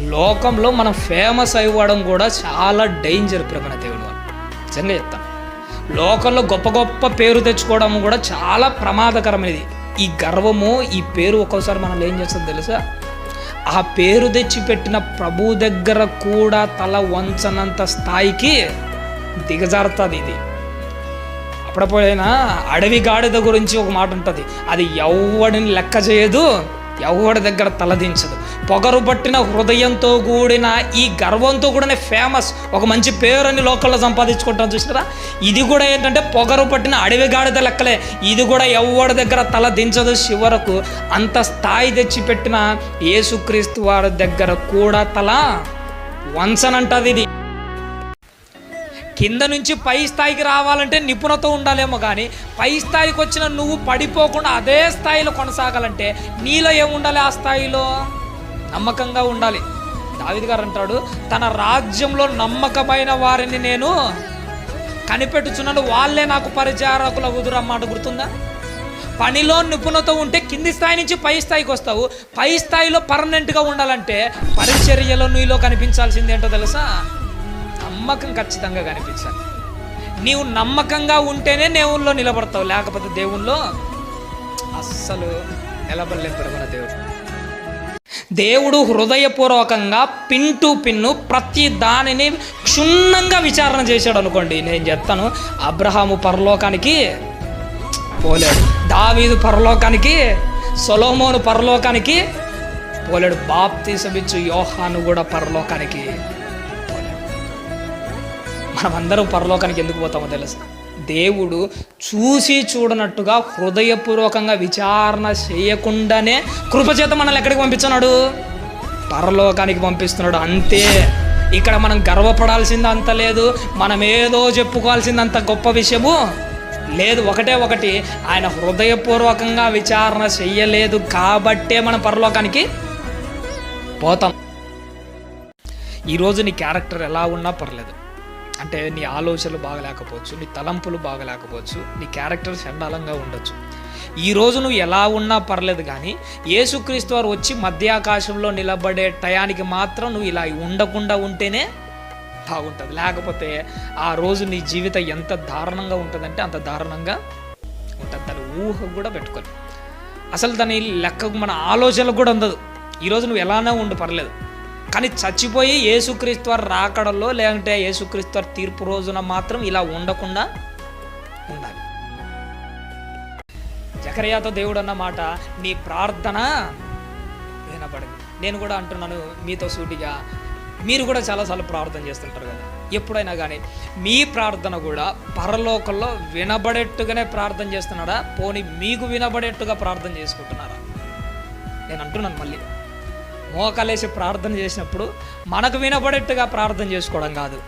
లోకంలో మనం ఫేమస్ అవ్వడం కూడా చాలా డేంజర్ ప్రమణ దేవుడు నిజంగా చెప్తాను. లోకంలో గొప్ప గొప్ప పేరు తెచ్చుకోవడం కూడా చాలా ప్రమాదకరమైనది. ఈ గర్వము ఈ పేరు ఒక్కోసారి మనం ఏం చేస్తుంది తెలుసా? ఆ పేరు తెచ్చి పెట్టిన ప్రభు దగ్గర కూడా తల వంచనంత స్థాయికి దిగజారుతుంది ఇది. అప్పుడప్పుడైనా అడవి గాడిద గురించి ఒక మాట ఉంటుంది. అది ఎవడిని లెక్క చేయదు. ఎవడి దగ్గర తలదించదు. పొగరు పట్టిన హృదయంతో కూడిన ఈ గర్వంతో కూడానే ఫేమస్ ఒక మంచి పేరు అని లోకల్లో సంపాదించుకుంటాం చూసినారా? ఇది కూడా ఏంటంటే పొగరు పట్టిన అడవి గాడిద లెక్కలే. ఇది కూడా ఎవడి దగ్గర తల దించదు చివరకు అంత స్థాయి తెచ్చిపెట్టిన యేసుక్రీస్తు వారి దగ్గర కూడా తల వంచనంటది ఇది. కింద నుంచి పై స్థాయికి రావాలంటే నిపుణత ఉండాలేమో కానీ పై స్థాయికి వచ్చిన నువ్వు పడిపోకుండా అదే స్థాయిలో కొనసాగాలంటే నీలో ఏముండాలి ఆ స్థాయిలో? నమ్మకంగా ఉండాలి. దావిద్ గారు అంటాడు తన రాజ్యంలో నమ్మకమైన వారిని నేను కనిపెట్టుచున్నాను. వాళ్ళే నాకు పరిచారకుల కుదురు అన్నమాట గుర్తుందా? పనిలో నిపుణత ఉంటే కింది స్థాయి నుంచి పై స్థాయికి వస్తావు. పై స్థాయిలో పర్మనెంట్గా ఉండాలంటే పరిచర్యలో నీలో కనిపించాల్సింది ఏంటో తెలుసా? నమ్మకం ఖచ్చితంగా కనిపించాలి. నీవు నమ్మకంగా ఉంటేనే దేవుల్లో నిలబడతావు. లేకపోతే దేవుల్లో అస్సలు నిలబడలేదు మన దేవుడు. దేవుడు హృదయపూర్వకంగా పిన్ టు పిన్ను ప్రతి దానిని క్షుణ్ణంగా విచారణ చేశాడు అనుకోండి. నేను చెప్తాను అబ్రహాము పరలోకానికి పోలేడు. దావీదు పరలోకానికి సొలోమోను పరలోకానికి పోలేడు. బాప్తీసమిచ్చు యోహాను కూడా పరలోకానికి. మనమందరం పరలోకానికి ఎందుకు పోతామో తెలుసా? దేవుడు చూసి చూడనట్టుగా హృదయపూర్వకంగా విచారణ చేయకుండానే కృపచేత మనల్ని ఎక్కడికి పంపించున్నాడు? పరలోకానికి పంపిస్తున్నాడు. అంతే. ఇక్కడ మనం గర్వపడాల్సింది అంత లేదు. మనం ఏదో చెప్పుకోవాల్సింది అంత గొప్ప విషయము లేదు. ఒకటే ఒకటి. ఆయన హృదయపూర్వకంగా విచారణ చెయ్యలేదు కాబట్టే మనం పరలోకానికి పోతాం. ఈరోజు నీ క్యారెక్టర్ ఎలా ఉన్నా పర్లేదు. అంటే నీ ఆలోచనలు బాగలేకపోవచ్చు నీ తలంపులు బాగలేకపోవచ్చు నీ క్యారెక్టర్ చండాలంగా ఉండొచ్చు. ఈ రోజు నువ్వు ఎలా ఉన్నా పర్లేదు కానీ యేసుక్రీస్తు వారు వచ్చి మధ్యాకాశంలో నిలబడే టయానికి మాత్రం నువ్వు ఇలా ఉండకుండా ఉంటేనే బాగుంటుంది. లేకపోతే ఆ రోజు నీ జీవితం ఎంత దారుణంగా ఉంటుందంటే అంత దారుణంగా ఉంటుంది. తను ఊహ కూడా పెట్టుకొని అసలు దాని లెక్కకు మన ఆలోచనలు కూడా ఉండదు. ఈరోజు నువ్వు ఎలానే ఉండు పర్లేదు. కానీ చచ్చిపోయి యేసుక్రీస్తు వారు రాకడలో లేదంటే యేసుక్రీస్తు తీర్పు రోజున మాత్రం ఇలా ఉండకుండా ఉండాలి. జకర్యాతో దేవుడు అన్న మాట నీ ప్రార్థన వినపడింది నేను కూడా అంటున్నాను మీతో సూటిగా. మీరు కూడా చాలాసార్లు ప్రార్థన చేస్తుంటారు కదా. ఎప్పుడైనా కానీ మీ ప్రార్థన కూడా పరలోకంలో వినబడేట్టుగానే ప్రార్థన చేస్తున్నాడా? పోనీ మీకు వినబడేట్టుగా ప్రార్థన చేసుకుంటున్నారా? నేను అంటున్నాను మళ్ళీ. మోకలేసి ప్రార్థన చేసినప్పుడు మనకు వినబడేట్టుగా ప్రార్థన చేసుకోవడం కాదు.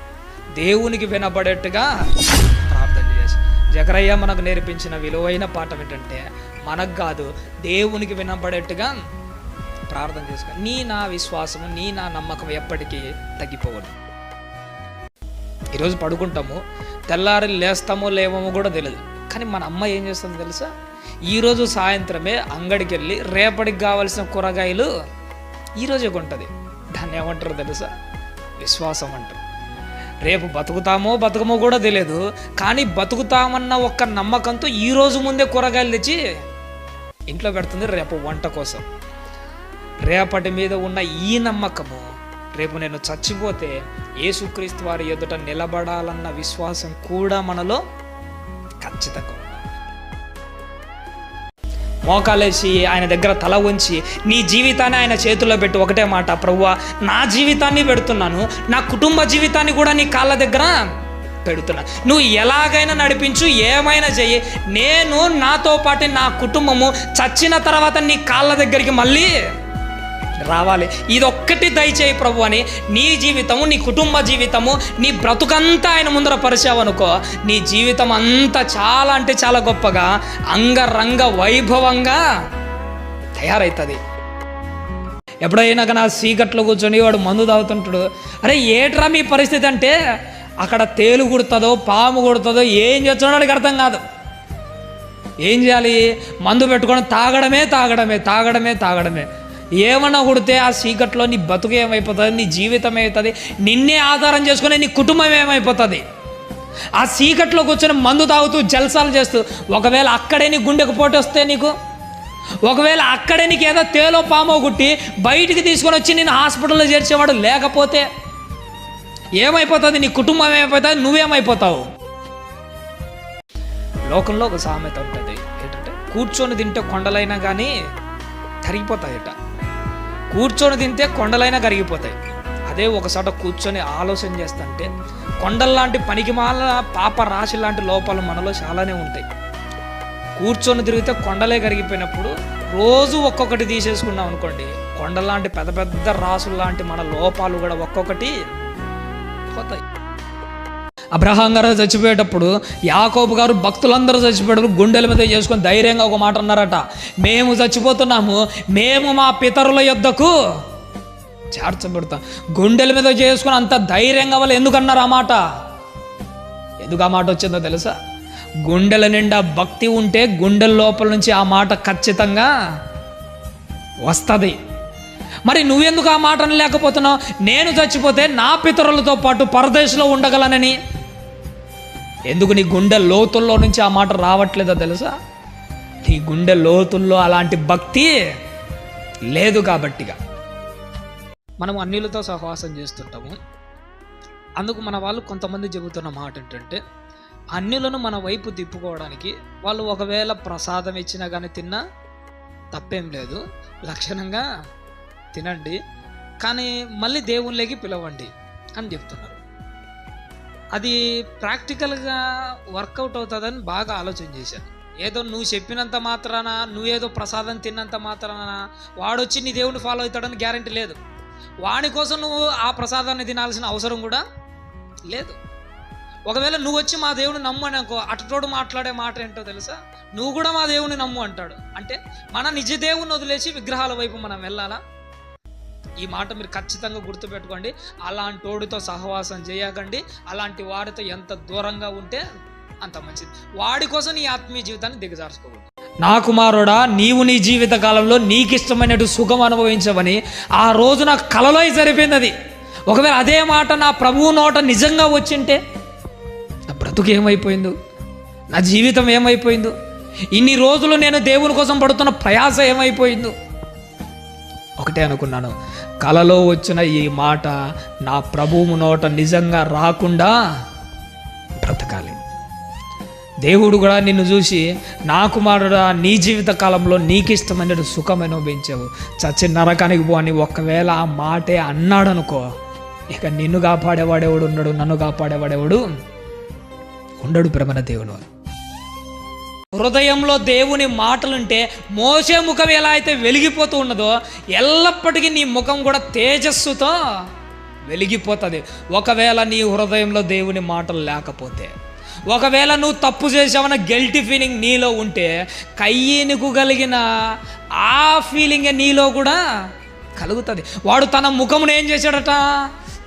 దేవునికి వినబడేట్టుగా ప్రార్థన చేసి. జగరయ్య మనకు నేర్పించిన విలువైన పాఠం ఏంటంటే మనకు కాదు దేవునికి వినబడేట్టుగా ప్రార్థన చేసుకో. నీ నా విశ్వాసము నీ నా నమ్మకం ఎప్పటికీ తగ్గిపోవద్దు. ఈరోజు పడుకుంటాము తెల్లారి లేస్తామో లేవమో కూడా తెలియదు కానీ మన అమ్మ ఏం చేస్తుందో తెలుసా? ఈరోజు సాయంత్రమే అంగడికి వెళ్ళి రేపటికి కావాల్సిన కూరగాయలు ఈరోజే కొంటుంది దాన్ని ఏమంటారు తెలుసా? విశ్వాసం అంటారు. రేపు బతుకుతామో బతుకమో కూడా తెలియదు కానీ బతుకుతామన్న ఒక్క నమ్మకంతో ఈ రోజు ముందే కూరగాయలు తెచ్చి ఇంట్లో పెడుతుంది రేపు వంట కోసం. రేపటి మీద ఉన్న ఈ నమ్మకము రేపు నేను చచ్చిపోతే యేసుక్రీస్తు వారి ఎదుట నిలబడాలన్న విశ్వాసం కూడా మనలో ఖచ్చితంగా మోకాలేసి ఆయన దగ్గర తల ఉంచి నీ జీవితాన్ని ఆయన చేతుల్లో పెట్టి. ఒకటే మాట ప్రభువా నా జీవితాన్ని పెడుతున్నాను నా కుటుంబ జీవితాన్ని కూడా నీ కాళ్ళ దగ్గర పెడుతున్నా. నువ్వు ఎలాగైనా నడిపించు ఏమైనా చెయ్యి. నేను నాతో పాటు నా కుటుంబము చచ్చిన తర్వాత నీ కాళ్ళ దగ్గరికి మళ్ళీ రావాలి. ఇదొక్కటి దయచేయి ప్రభు అని నీ జీవితము నీ కుటుంబ జీవితము నీ బ్రతుకంతా ఆయన ముందర పరిచావనుకో నీ జీవితం అంతా చాలా అంటే చాలా గొప్పగా అంగరంగ వైభవంగా తయారవుతుంది ఎప్పుడైనా నా సీకట్లో కూర్చొని వాడు మందు తాగుతుంటాడు. అరే ఏట్రా మీ పరిస్థితి అంటే అక్కడ తేలు కుడుతుందో పాము కుడుతుందో ఏం చేస్తున్నాడో వాడికి అర్థం కాదు. ఏం చేయాలి? మందు పెట్టుకొని తాగడమే తాగడమే తాగడమే తాగడమే. ఏమన్నా కొడితే ఆ చీకట్లో నీ బతుకు ఏమైపోతుంది? నీ జీవితం ఏమవుతుంది నిన్నే ఆధారం చేసుకుని నీ కుటుంబం ఏమైపోతుంది? ఆ చీకట్లోకి వచ్చిన మందు తాగుతూ జల్సాలు చేస్తూ ఒకవేళ అక్కడే నీ గుండెకు పోటీ వస్తే నీకు? ఒకవేళ అక్కడే నీకు ఏదో తేలో పామో గుట్టి బయటికి తీసుకొని వచ్చి నేను హాస్పిటల్లో చేర్చేవాడు లేకపోతే ఏమైపోతుంది? నీ కుటుంబం ఏమైపోతుంది? నువ్వేమైపోతావు? లోకంలో ఒక సామెత ఉంటుంది. ఏంటంటే కూర్చొని తింటే కొండలైనా కానీ తరిగిపోతాయట. కూర్చొని తింటే కొండలైనా కరిగిపోతాయి. అదే ఒకసాట కూర్చొని ఆలోచన చేస్తుంటే కొండల్లాంటి పనికిమాల పాప రాశి లాంటి లోపాలు మనలో చాలానే ఉంటాయి. కూర్చొని తిరిగితే కొండలే కరిగిపోయినప్పుడు రోజు ఒక్కొక్కటి తీసేసుకున్నాం అనుకోండి కొండలాంటి పెద్ద పెద్ద రాసులు లాంటి మన లోపాలు కూడా ఒక్కొక్కటి పోతాయి. అబ్రహాం గారు చచ్చిపోయేటప్పుడు యాకోబు గారు భక్తులందరూ చచ్చిపోయేటప్పుడు గుండెల మీద చేసుకొని ధైర్యంగా ఒక మాట అన్నారట. మేము చచ్చిపోతున్నాము మేము మా పితరుల యొద్దకు చేర్చబడతాం గుండెల మీద చేసుకుని అంత ధైర్యంగా వాళ్ళు ఎందుకన్నారు ఆ మాట? ఎందుకు ఆ మాట వచ్చిందో తెలుసా? గుండెల నిండా భక్తి ఉంటే గుండెల లోపల నుంచి ఆ మాట ఖచ్చితంగా వస్తుంది. మరి నువ్వెందుకు ఆ మాటను లేకపోతున్నావు? నేను చచ్చిపోతే నా పితరులతో పాటు పరదేశంలో ఉండగలనని. ఎందుకు నీ గుండె లోతుల్లో నుంచి ఆ మాట రావట్లేదో తెలుసా? నీ గుండె లోతుల్లో అలాంటి భక్తి లేదు కాబట్టిగా. మనం అన్నిలతో సహవాసం చేస్తుంటాము. అందుకు మన వాళ్ళు కొంతమంది చెబుతున్న మాట ఏంటంటే అన్యులను మన వైపు తిప్పుకోవడానికి వాళ్ళు ఒకవేళ ప్రసాదం ఇచ్చినా కానీ తిన్నా తప్పేం లేదు. లక్షణంగా తినండి. కానీ మళ్ళీ దేవుళ్ళకి పిలవండి అని చెప్తున్నారు. అది ప్రాక్టికల్గా వర్కౌట్ అవుతుందని బాగా ఆలోచన చేశాను. ఏదో నువ్వు చెప్పినంత మాత్రాన నువ్వేదో ప్రసాదం తిన్నంత మాత్రాన వాడొచ్చి నీ దేవుని ఫాలో అవుతాడని గ్యారంటీ లేదు. వాని కోసం నువ్వు ఆ ప్రసాదాన్ని తినాల్సిన అవసరం కూడా లేదు. ఒకవేళ నువ్వు వచ్చి మా దేవుని నమ్ము అని అనుకో అటుతోడు మాట్లాడే మాట ఏంటో తెలుసా? నువ్వు కూడా మా దేవుని నమ్ము అంటాడు. అంటే మన నిజ దేవుని వదిలేసి విగ్రహాల వైపు మనం వెళ్ళాలా? ఈ మాట మీరు ఖచ్చితంగా గుర్తుపెట్టుకోండి. అలాంటి సహవాసం చేయకండి. అలాంటి వాడితో ఎంత దూరంగా ఉంటే అంత మంచిది. వాడి కోసం నీ ఆత్మీయ జీవితాన్ని దిగజార్చుకోకూడదు. నా కుమారుడా నీవు నీ జీవిత కాలంలో నీకు ఇష్టమైనట్టు సుఖం అనుభవించవని ఆ రోజు నా కలలో సరిపోయింది అది. ఒకవేళ అదే మాట నా ప్రభువు నోట నిజంగా వచ్చింటే నా బ్రతుకు ఏమైపోయిందో? నా జీవితం ఏమైపోయిందో? ఇన్ని రోజులు నేను దేవుని కోసం పడుతున్న ప్రయాస ఏమైపోయిందో? ఒకటే అనుకున్నాను. కలలో వచ్చిన ఈ మాట నా ప్రభువు నోట నిజంగా రాకుండా బ్రతకాలి. దేవుడు కూడా నిన్ను చూసి నా కుమారుడా నీ జీవిత కాలంలో నీకు ఇష్టమైన సుఖం అనుభవించావు చచ్చి నరకానికి పో అని ఒకవేళ ఆ మాటే అన్నాడు అనుకో ఇక నిన్ను కాపాడేవాడెవడు ఉన్నాడు నన్ను కాపాడేవాడెవడు ఉండడు ప్రమణ దేవుడు. హృదయంలో దేవుని మాటలుంటే మోసే ముఖం ఎలా అయితే వెలిగిపోతూ ఉన్నదో ఎల్లప్పటికీ నీ ముఖం కూడా తేజస్సుతో వెలిగిపోతుంది. ఒకవేళ నీ హృదయంలో దేవుని మాటలు లేకపోతే ఒకవేళ నువ్వు తప్పు చేసావన్న గిల్టీ ఫీలింగ్ నీలో ఉంటే కయ్యనుకు కలిగిన ఆ ఫీలింగే నీలో కూడా కలుగుతుంది. వాడు తన ముఖమును ఏం చేశాడట?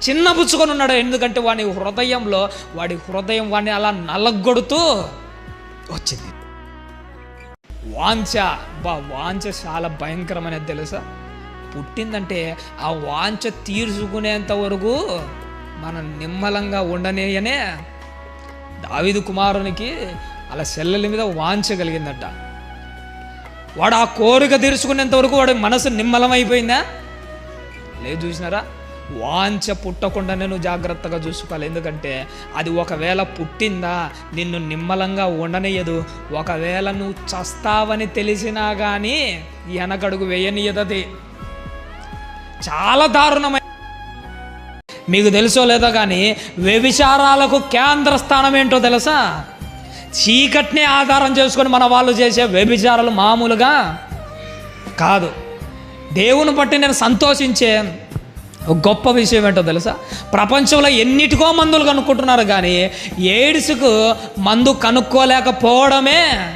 చిన్నపుచ్చుకొని ఉన్నాడు. ఎందుకంటే వాడి హృదయంలో వాడి హృదయం వాడిని అలా నల్లగొడుతూ వచ్చింది. వాంఛ. బా వాంఛ చాలా భయంకరమైనది తెలుసా? పుట్టిందంటే ఆ వాంఛ తీర్చుకునేంత వరకు మనం నిమ్మలంగా ఉండనేయనే దావిదు కుమారునికి అలా సెల్లెల మీద వాంఛ కలిగిందట. వాడు ఆ కోరిక తీర్చుకునేంత వరకు వాడి మనసు నిమ్మలమైపోయిందా? లేదు చూసినారా? వాంఛ పుట్టకుండా నేను జాగ్రత్తగా చూసుకోవాలి. ఎందుకంటే అది ఒకవేళ పుట్టిందా నిన్ను నిమ్మలంగా ఉండనియదు ఒకవేళ నువ్వు చస్తావని తెలిసినా కానీ వెనకడుగు వేయనియదది చాలా దారుణమైన మీకు తెలుసో లేదో కానీ వ్యభిచారాలకు కేంద్ర స్థానం ఏంటో తెలుసా? చీకటిని ఆధారం చేసుకొని మన వాళ్ళు చేసే వ్యభిచారాలు మామూలుగా కాదు. దేవుని బట్టి నేను సంతోషించే గొప్ప విషయం ఏంటో తెలుసా? ప్రపంచంలో ఎన్నిటికో మందులు కనుక్కుంటున్నారు కానీ ఎయిడ్స్కు మందు కనుక్కోలేకపోవడమే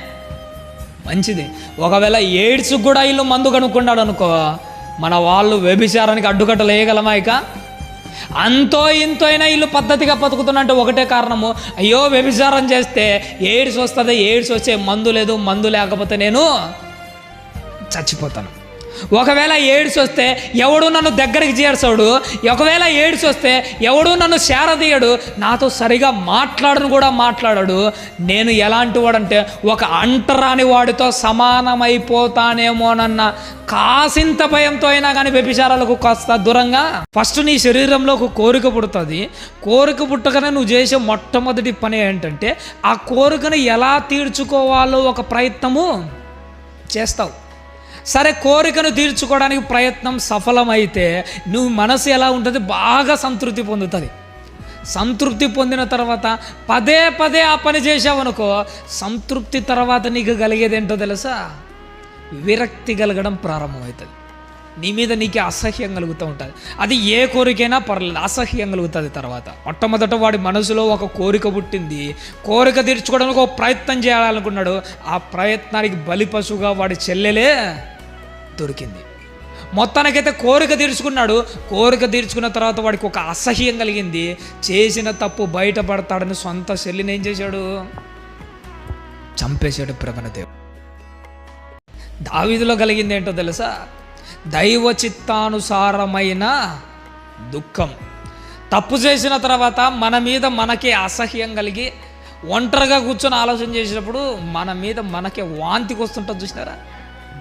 మంచిది. ఒకవేళ ఎయిడ్స్ కూడా ఇల్లు మందు కనుక్కున్నాడు అనుకో మన వాళ్ళు వ్యభిచారానికి అడ్డుకట్టలు వేయగలమా ఇక? అంతో ఇంతో అయినా ఇల్లు పద్ధతిగా బతుకుతున్నట్టు ఒకటే కారణము. అయ్యో వ్యభిచారం చేస్తే ఎయిడ్స్ వస్తుంది ఎయిడ్స్ వచ్చే మందు లేదు మందు లేకపోతే నేను చచ్చిపోతాను. ఒకవేళ ఏడ్స్ వస్తే ఎవడు నన్ను దగ్గరికి చేర్చాడు? ఒకవేళ ఏడ్స్ వస్తే ఎవడు నన్ను శారదీయడు నాతో సరిగా మాట్లాడను కూడా మాట్లాడాడు. నేను ఎలాంటి వాడంటే ఒక అంటరాని వాడితో సమానమైపోతానేమోనన్న కాసింత భయంతో అయినా కానీ వ్యభిచారాలకు కాస్త దూరంగా. ఫస్ట్ నీ శరీరంలో ఒక కోరిక పుడుతుంది. కోరిక పుట్టగానే నువ్వు చేసే మొట్టమొదటి పని ఏంటంటే ఆ కోరికను ఎలా తీర్చుకోవాలో ఒక ప్రయత్నము చేస్తావు. సరే కోరికను తీర్చుకోవడానికి ప్రయత్నం సఫలమైతే నువ్వు మనసు ఎలా ఉంటుంది? బాగా సంతృప్తి పొందుతుంది. సంతృప్తి పొందిన తర్వాత పదే పదే ఆ పని చేసావనుకో సంతృప్తి తర్వాత నీకు కలిగేది ఏంటో తెలుసా? విరక్తి కలగడం ప్రారంభమవుతుంది. నీ మీద నీకే అసహ్యం కలుగుతూ ఉంటుంది. అది ఏ కోరికైనా పర్లేదు అసహ్యం కలుగుతుంది తర్వాత. మొట్టమొదట వాడి మనసులో ఒక కోరిక పుట్టింది. కోరిక తీర్చుకోవడానికి ఒక ప్రయత్నం చేయాలనుకున్నాడు. ఆ ప్రయత్నానికి బలిపశువుగా వాడి చెల్లెలే దొరికింది. మొత్తానికైతే కోరిక తీర్చుకున్నాడు. కోరిక తీర్చుకున్న తర్వాత వాడికి ఒక అసహ్యం కలిగింది. చేసిన తప్పు బయటపడతాడని సొంత చెల్లిని ఏం చేశాడు? చంపేశాడు ప్రవణదేవ్ దావీదులో కలిగింది ఏంటో తెలుసా? దైవ చిత్తానుసారమైన దుఃఖం. తప్పు చేసిన తర్వాత మన మీద మనకే అసహ్యం కలిగి ఒంటరిగా కూర్చొని ఆలోచన చేసినప్పుడు మన మీద మనకే వాంతికి వస్తుంటుంది చూసినారా?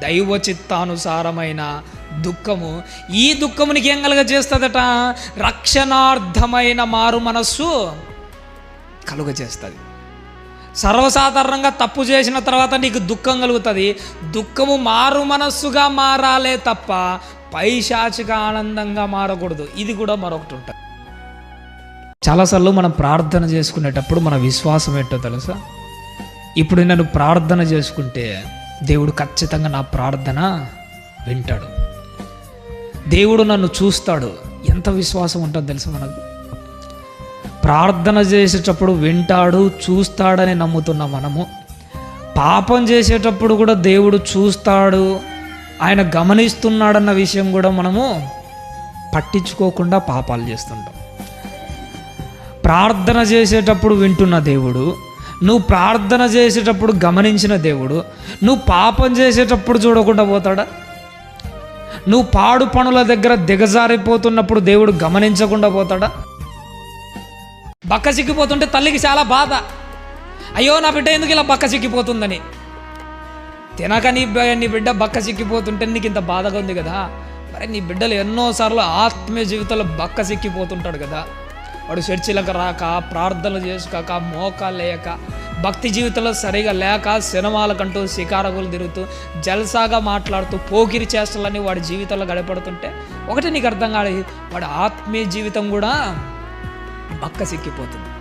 దైవ చిత్తానుసారమైన దుఃఖము ఈ దుఃఖము నీకేం ఏం చేస్తుందట రక్షణార్థమైన మారు మనస్సు కలుగజేస్తుంది. సర్వసాధారణంగా తప్పు చేసిన తర్వాత నీకు దుఃఖం కలుగుతుంది. దుఃఖము మారు మనస్సుగా మారాలే తప్ప పైశాచిక ఆనందంగా మారకూడదు. ఇది కూడా మరొకటి ఉంటుంది. చాలాసార్లు మనం ప్రార్థన చేసుకునేటప్పుడు మన విశ్వాసం ఏంటో తెలుసా? ఇప్పుడు నన్ను ప్రార్థన చేసుకుంటే దేవుడు ఖచ్చితంగా నా ప్రార్థన వింటాడు. దేవుడు నన్ను చూస్తాడు. ఎంత విశ్వాసం ఉంటుందో తెలుసు మనకు? ప్రార్థన చేసేటప్పుడు వింటాడు చూస్తాడని నమ్ముతున్న మనము. పాపం చేసేటప్పుడు కూడా దేవుడు చూస్తాడు. ఆయన గమనిస్తున్నాడన్న విషయం కూడా మనము పట్టించుకోకుండా పాపాలు చేస్తుంటాం. ప్రార్థన చేసేటప్పుడు వింటున్న దేవుడు నువ్వు ప్రార్థన చేసేటప్పుడు గమనించిన దేవుడు నువ్వు పాపం చేసేటప్పుడు చూడకుండా పోతాడా? నువ్వు పాడు పనుల దగ్గర దిగజారిపోతున్నప్పుడు దేవుడు గమనించకుండా పోతాడా? బక్క సిక్కిపోతుంటే తల్లికి చాలా బాధ. అయ్యో నా బిడ్డ ఎందుకు ఇలా బక్క సిక్కిపోతుందని తినక నీ నీ బిడ్డ బక్క సిక్కిపోతుంటే నీకు ఇంత బాధగా ఉంది కదా. మరి నీ బిడ్డలు ఎన్నోసార్లు ఆత్మీయ జీవితంలో బక్క సిక్కిపోతుంటాడు కదా. వాడు చర్చిలకు రాక ప్రార్థనలు చేసుకోక మోకాలు లేక భక్తి జీవితంలో సరిగా లేక సినిమాలకంటూ శికారకులు తిరుగుతూ జల్సాగా మాట్లాడుతూ పోకిరి చేష్టలని వాడి జీవితంలో గడపడుతుంటే ఒకటి నీకు అర్థం కాలేదు వాడి ఆత్మీయ జీవితం కూడా బక్క సిక్కిపోతుంది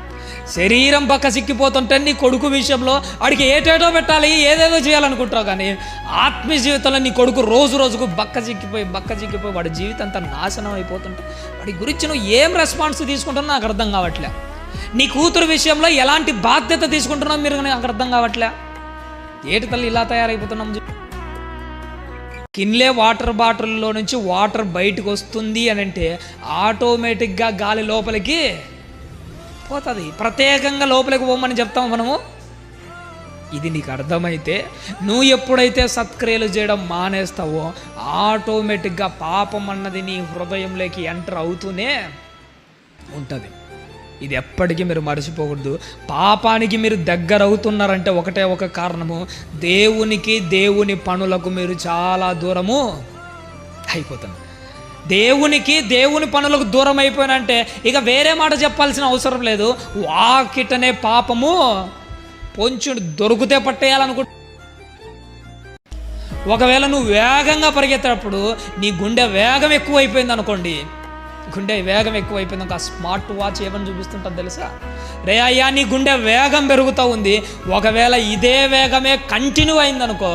శరీరం బక్క సిక్కిపోతుంటే నీ కొడుకు విషయంలో వాడికి ఏటేటో పెట్టాలి ఏదేదో చేయాలనుకుంటావు కానీ ఆత్మీయ జీవితంలో నీ కొడుకు రోజు రోజుకు బక్క చిక్కిపోయి బక్క చిక్కిపోయి వాడి జీవితం అంతా నాశనం అయిపోతుంటే వాడి గురించి నువ్వు ఏం రెస్పాన్స్ తీసుకుంటున్నా నాకు అర్థం కావట్లే. నీ కూతురు విషయంలో ఎలాంటి బాధ్యత తీసుకుంటున్నావు మీరు నాకు అర్థం కావట్లే. ఏటి తల్లి ఇలా తయారైపోతున్నాం కిన్లే వాటర్ బాటిల్లో నుంచి వాటర్ బయటకు వస్తుంది అని అంటే ఆటోమేటిక్గా గాలి లోపలికి పోతుంది. ప్రత్యేకంగా లోపలికి పోమని చెప్తాం మనము. ఇది నీకు అర్థమైతే నువ్వు ఎప్పుడైతే సత్క్రియలు చేయడం మానేస్తావో ఆటోమేటిక్గా పాపం అన్నది నీ హృదయంలోకి ఎంటర్ అవుతూనే ఉంటుంది. ఇది ఎప్పటికీ మీరు మర్చిపోకూడదు. పాపానికి మీరు దగ్గర అవుతున్నారంటే ఒకటే ఒక కారణము. దేవునికి దేవుని పనులకు మీరు చాలా దూరము అయిపోతుంది దేవునికి దేవుని పనులకు దూరం అయిపోయినంటే ఇక వేరే మాట చెప్పాల్సిన అవసరం లేదు. వాకిటనే పాపము పొంచుడు దొరికితే పట్టేయాలనుకుంటు ఒకవేళ నువ్వు వేగంగా పరిగెత్తేటప్పుడు నీ గుండె వేగం ఎక్కువైపోయింది అనుకోండి. గుండె వేగం ఎక్కువ అయిపోయింది ఒక స్మార్ట్ వాచ్ ఏమని చూపిస్తుంటుంది తెలుసా? రే అయ్యా నీ గుండె వేగం పెరుగుతూ ఉంది. ఒకవేళ ఇదే వేగమే కంటిన్యూ అయిందనుకో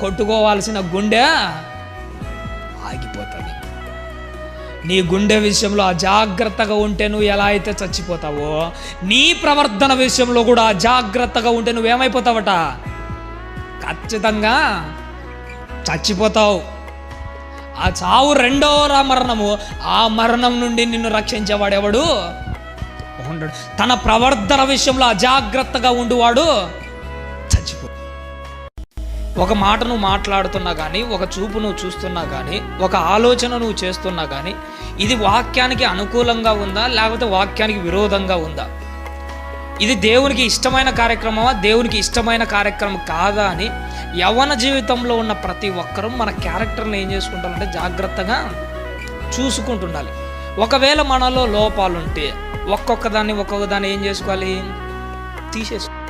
కొట్టుకోవాల్సిన గుండె ఆగిపోతుంది. నీ గుండె విషయంలో అజాగ్రత్తగా ఉంటే నువ్వు ఎలా అయితే చచ్చిపోతావో నీ ప్రవర్తన విషయంలో కూడా అజాగ్రత్తగా ఉంటే నువ్వేమైపోతావట ఖచ్చితంగా చచ్చిపోతావు. ఆ చావు రెండవ మరణము. ఆ మరణం నుండి నిన్ను రక్షించేవాడెవడు? ఉండడు తన ప్రవర్తన విషయంలో అజాగ్రత్తగా ఉండువాడు. ఒక మాట నువ్వు మాట్లాడుతున్నా కానీ ఒక చూపు నువ్వు చూస్తున్నా కానీ ఒక ఆలోచన నువ్వు చేస్తున్నా కానీ ఇది వాక్యానికి అనుకూలంగా ఉందా లేకపోతే వాక్యానికి విరోధంగా ఉందా? ఇది దేవునికి ఇష్టమైన కార్యక్రమమా దేవునికి ఇష్టమైన కార్యక్రమం కాదా అని యవన జీవితంలో ఉన్న ప్రతి ఒక్కరూ మన క్యారెక్టర్ని ఏం చేసుకుంటారంటే జాగ్రత్తగా చూసుకుంటుండాలి. ఒకవేళ మనలో లోపాలుంటే ఒక్కొక్క దాన్ని ఒక్కొక్క దాన్ని ఏం చేసుకోవాలి? తీసేసుకో